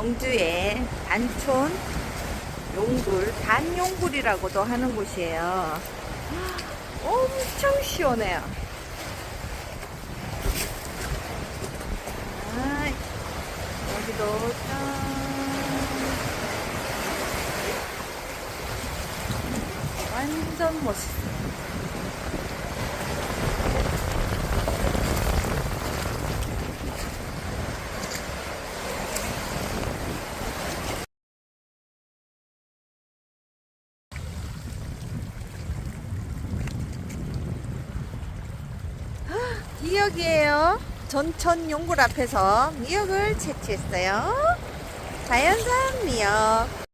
경주의 단촌 용굴, 단용굴이라고도 하는 곳이에요. 엄청 시원해요. 아, 여기도 짠. 완전 멋있어. 미역이에요. 전천 용굴 앞에서 미역을 채취했어요. 자연산 미역.